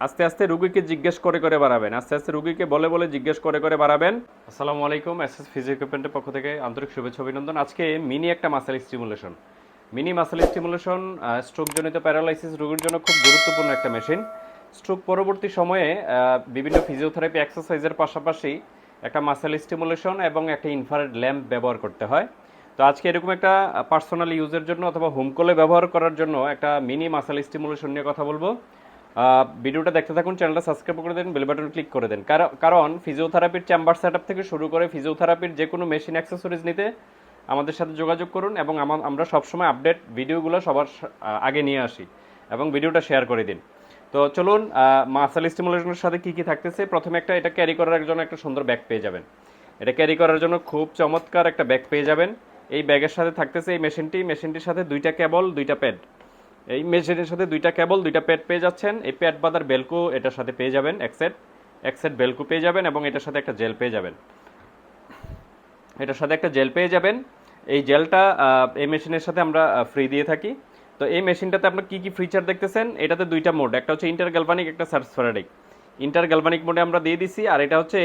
আস্তে আস্তে রুগীকে জিজ্ঞেস করে করে বাড়াবেন। আস্তে আস্তে রুগীকে বলে বলে জিজ্ঞেস করে করে বাড়াবেন। আসসালামু আলাইকুম এস এস ফিজিও ইকুইপমেন্টের পক্ষ থেকে আন্তরিক শুভেচ্ছা অভিনন্দন। আজকে মিনি একটা muscle stimulation mini muscle stimulation স্ট্রোকজনিত paralysis রোগীর জন্য খুব গুরুত্বপূর্ণ একটা মেশিন স্ট্রোক পরবর্তী সময়ে বিভিন্ন ফিজিওথেরাপি এক্সারসাইজের পাশাপাশি একটা মাসেল স্টিমুলেশন এবং একটা ইনফ্রারেড ল্যাম্প ব্যবহার করতে হয়। তো আজকে এরকম একটা পার্সোনাল ইউজের জন্য অথবা হোম কলে ব্যবহার করার জন্য একটা মিনি মাসেল স্টিমুলেশন নিয়ে কথা বলব। ভিডিওটা দেখতে থাকুন, চ্যানেলটা সাবস্ক্রাইব করে দেন, বেল বাটন ক্লিক করে দেন। কার- কারণ ফিজিওথেরাপির চেম্বার সেট থেকে শুরু করে ফিজিওথেরাপির যে কোনো মেশিন অ্যাক্সেসরিজ নিতে আমাদের সাথে যোগাযোগ করুন এবং আমা- আমরা সবসময় আপডেট ভিডিওগুলো সবার আগে নিয়ে আসি এবং ভিডিওটা শেয়ার করে দিন। তো চলুন মাসাল স্টিমুলেশনের সাথে কি কি থাকতেছে? প্রথমে একটা, এটা ক্যারি করার জন্য একটা সুন্দর ব্যাগ পেয়ে যাবেন। এটা ক্যারি করার জন্য খুব চমৎকার একটা ব্যাগ পেয়ে যাবেন। এই ব্যাগের সাথে থাকতেছে এই মেশিনটি। মেশিনটির সাথে দুইটা কেবল, দুইটা প্যাড। এই মেশিনের সাথে দুইটা কেবল দুইটা প্যাড পেয়ে যাচ্ছেন। এই প্যাড বাদার বেলকো এটার সাথে পেয়ে যাবেন, এক সেট এক সেট বেলকো পেয়ে যাবেন এবং এটার সাথে একটা জেল পেয়ে যাবেন। এটার সাথে একটা জেল পেয়ে যাবেন। এই জেলটা এই মেশিনের সাথে আমরা ফ্রি দিয়ে থাকি। তো এই মেশিনটাতে আপনার কী কী ফিচার দেখতেছেন? এটাতে দুইটা মোড একটা হচ্ছে ইন্টার গ্যালভানিক একটা সার্সফারাডিক ইন্টার গ্যালভানিক মোডে আমরা দিয়ে দিছি, আর এটা হচ্ছে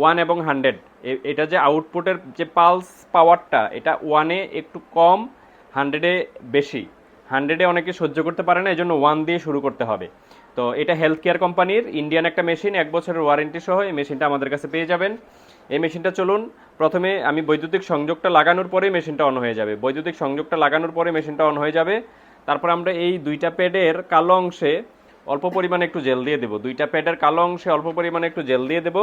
ওয়ান এবং হান্ড্রেড এটা যে আউটপুটের যে পালস পাওয়ারটা এটা ওয়ানে একটু কম হান্ড্রেডে বেশি। হান্ড্রেডে অনেকে সহ্য করতে পারে না এই জন্য ওয়ান দিয়ে শুরু করতে হবে। তো এটা হেলথ কেয়ার কোম্পানির ইন্ডিয়ান একটা মেশিন এক বছরের ওয়ারেন্টি সহ এই মেশিনটা আমাদের কাছে পেয়ে যাবেন। এই মেশিনটা চলুন, প্রথমে আমি বৈদ্যুতিক সংযোগটা লাগানোর পরেই মেশিনটা অন হয়ে যাবে। বৈদ্যুতিক সংযোগটা লাগানোর পরে মেশিনটা অন হয়ে যাবে। তারপর আমরা এই দুইটা প্যাডের কালো অংশে অল্প পরিমাণে একটু জেল দিয়ে দেবো। দুইটা প্যাডের কালো অংশে অল্প পরিমাণে একটু জেল দিয়ে দেবো,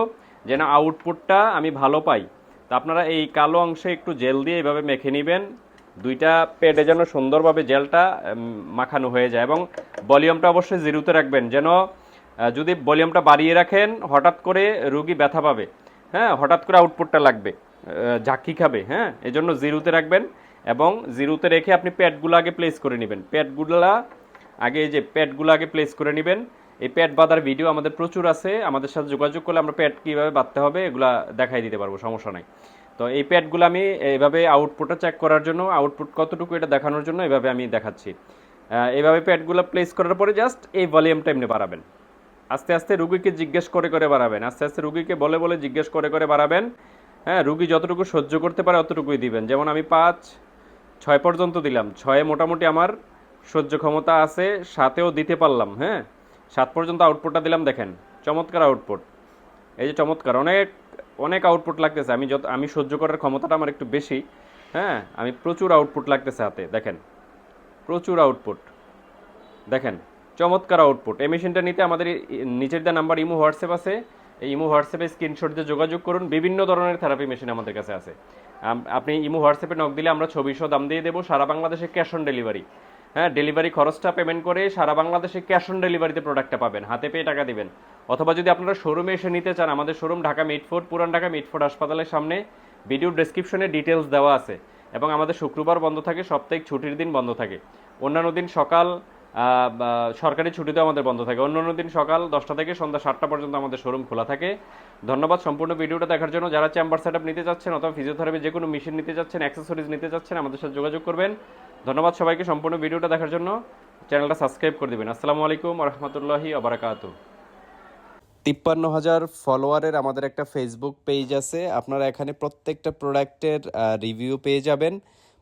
যেন আউটপুটটা আমি ভালো পাই। তো আপনারা এই কালো অংশে একটু জেল দিয়ে এইভাবে মেখে নেবেন। দুইটা প্যাডে যেন সুন্দরভাবে জেলটা মাখানো হয়ে যায় এবং ভলিউমটা অবশ্যই জিরোতে রাখবেন। যেন যদি ভলিউমটা বাড়িয়ে রাখেন, হঠাৎ করে রুগী ব্যথা পাবে। হ্যাঁ হঠাৎ করে আউটপুটটা লাগবে ঝাঁকি খাবে হ্যাঁ এই জন্য জিরোতে রাখবেন এবং জিরোতে রেখে আপনি প্যাডগুলো আগে প্লেস করে নেবেন। প্যাডগুলা আগে যে প্যাডগুলো আগে প্লেস করে নেবেন। এই প্যাড বাঁধার ভিডিও আমাদের প্রচুর আছে। আমাদের সাথে যোগাযোগ করলে আমরা প্যাড কীভাবে বাঁধতে হবে, এগুলা দেখাই দিতে পারব, সমস্যা নাই। তো এই প্যাডগুলো আমি এইভাবে আউটপুটটা চেক করার জন্য আউটপুট কতটুকু এটা দেখানোর জন্য এভাবে আমি দেখাচ্ছি। এভাবে প্যাডগুলো প্লেস করার পরে জাস্ট এই ভলিউমটা এমনি বাড়াবেন। আস্তে আস্তে রুগীকে জিজ্ঞেস করে করে বাড়াবেন। আস্তে আস্তে রুগীকে বলে বলে জিজ্ঞেস করে করে বাড়াবেন। হ্যাঁ রুগী যতটুকু সহ্য করতে পারে অতটুকুই দিবেন। যেমন আমি পাঁচ, ছয় পর্যন্ত দিলাম। ছয়ে মোটামুটি আমার সহ্য ক্ষমতা আছে, সাতেও দিতে পারলাম হ্যাঁ? সাত পর্যন্ত আউটপুটটা দিলাম, দেখেন, চমৎকার আউটপুট এই যে চমৎকার, অনেক অনেক আউটপুট লাগতেছে। আমি যত আমি সহ্য করার ক্ষমতাটা আমার একটু বেশি। হ্যাঁ আমি প্রচুর আউটপুট লাগতেছে হাতে, দেখেন। প্রচুর আউটপুট দেখেন, চমৎকার আউটপুট এই মেশিনটা নিতে আমাদের নিচের দেওয়া নাম্বার ইমো হোয়াটসঅ্যাপ আছে। এই ইমো হোয়াটসঅ্যাপে স্ক্রিনশট দিয়ে যোগাযোগ করুন। বিভিন্ন ধরনের থেরাপি মেশিন আমাদের কাছে আছে। আপনি ইমো হোয়াটসঅ্যাপে নক দিলে আমরা ছবি সহ দাম দিয়ে দেবো। সারা বাংলাদেশে ক্যাশ অন ডেলিভারি হ্যাঁ ডেলিভারি খরচটা পেমেন্ট করে সারা বাংলাদেশে ক্যাশ অন ডেলিভারিতে প্রোডাক্টটা পাবেন। হাতে পেয়ে টাকা দেবেন। অথবা যদি আপনারা শোরুমে এসে নিতে চান, আমাদের শোরুম ঢাকা মিটফোর্ড পুরান ঢাকা মিটফোর্ড হাসপাতালের সামনে ভিডিও ডেসক্রিপশনে ডিটেলস দেওয়া আছে। এবং আমাদের শুক্রবার বন্ধ থাকে সপ্তাহে ছুটির দিন বন্ধ থাকে। অন্যান্য দিন সকাল সরকারি ছুটিতেও আমাদের বন্ধ থাকে। অন্য অন্য দিন সকাল দশটা থেকে সন্ধ্যা সাতটা পর্যন্ত আমাদের শোরুম খোলা থাকে। ধন্যবাদ সম্পূর্ণ ভিডিওটা দেখার জন্য। যারা চেম্বার সেট নিতে চাচ্ছেন অথবা ফিজিওথেরাপি যে কোনো মেশিন নিতে চাচ্ছেন অ্যাক্সেসরিজ নিতে চাচ্ছেন, আমাদের সাথে যোগাযোগ করবেন। ধন্যবাদ সবাইকে সম্পূর্ণ ভিডিওটা দেখার জন্য। চ্যানেলটা সাবস্ক্রাইব করে দেবেন। আসসালামু আলাইকুম রহমতুল্লাহি আবরাকাতু তিপ্পান্ন হাজার ফলোয়ারের আমাদের একটা ফেসবুক পেজ আছে। আপনারা এখানে প্রত্যেকটা প্রোডাক্টের রিভিউ পেয়ে যাবেন।